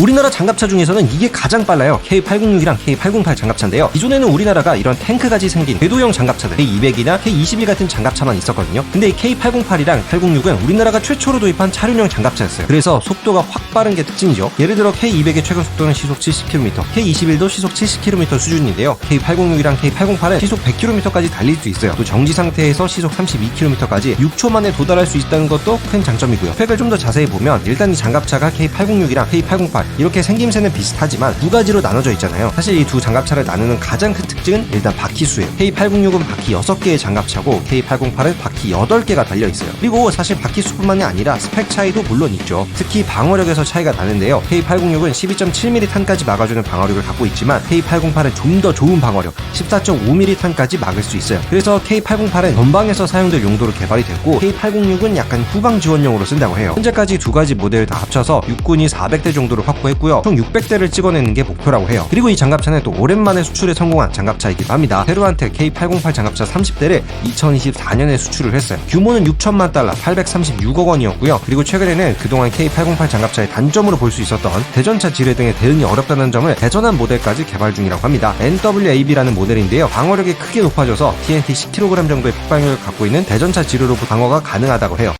우리나라 장갑차 중에서는 이게 가장 빨라요. K806이랑 K808 장갑차인데요. 기존에는 우리나라가 이런 탱크같이 생긴 궤도형 장갑차들 K200이나 K21 같은 장갑차만 있었거든요. 근데 이 K808이랑 806은 우리나라가 최초로 도입한 차륜형 장갑차였어요. 그래서 속도가 확 빠른 게 특징이죠. 예를 들어 K200의 최고 속도는 시속 70km, K21도 시속 70km 수준인데요. K806이랑 K808은 시속 100km까지 달릴 수 있어요. 또 정지 상태에서 시속 32km까지 6초 만에 도달할 수 있다는 것도 큰 장점이고요. 스펙을 좀 더 자세히 보면 일단 이 장갑차가 K806이랑 K808 이렇게 생김새는 비슷하지만 두 가지로 나눠져 있잖아요. 사실 이 두 장갑차를 나누는 가장 큰 특징은 일단 바퀴 수예요. K806은 바퀴 6개의 장갑차고 K808은 바퀴 8개가 달려 있어요. 그리고 사실 바퀴 수뿐만이 아니라 스펙 차이도 물론 있죠. 특히 방어력에서 차이가 나는데요. K806은 12.7mm 탄까지 막아주는 방어력을 갖고 있지만 K808은 좀 더 좋은 방어력 14.5mm 탄까지 막을 수 있어요. 그래서 K808은 전방에서 사용될 용도로 개발이 됐고 K806은 약간 후방 지원용으로 쓴다고 해요. 현재까지 두 가지 모델 다 합쳐서 육군이 400대 정도를 확보 했고요. 총 600대를 찍어내는 게 목표라고 해요. 그리고 이 장갑차는 또 오랜만에 수출에 성공한 장갑차이기도 합니다. 페루한테 K808 장갑차 30대를 2024년에 수출을 했어요. 규모는 6천만 달러, 836억 원이었고요. 그리고 최근에는 그동안 K808 장갑차의 단점으로 볼 수 있었던 대전차 지뢰 등의 대응이 어렵다는 점을 개선한 모델까지 개발 중이라고 합니다. NWAB라는 모델인데요. 방어력이 크게 높아져서 TNT 10kg 정도의 폭발력을 갖고 있는 대전차 지뢰로 방어가 가능하다고 해요.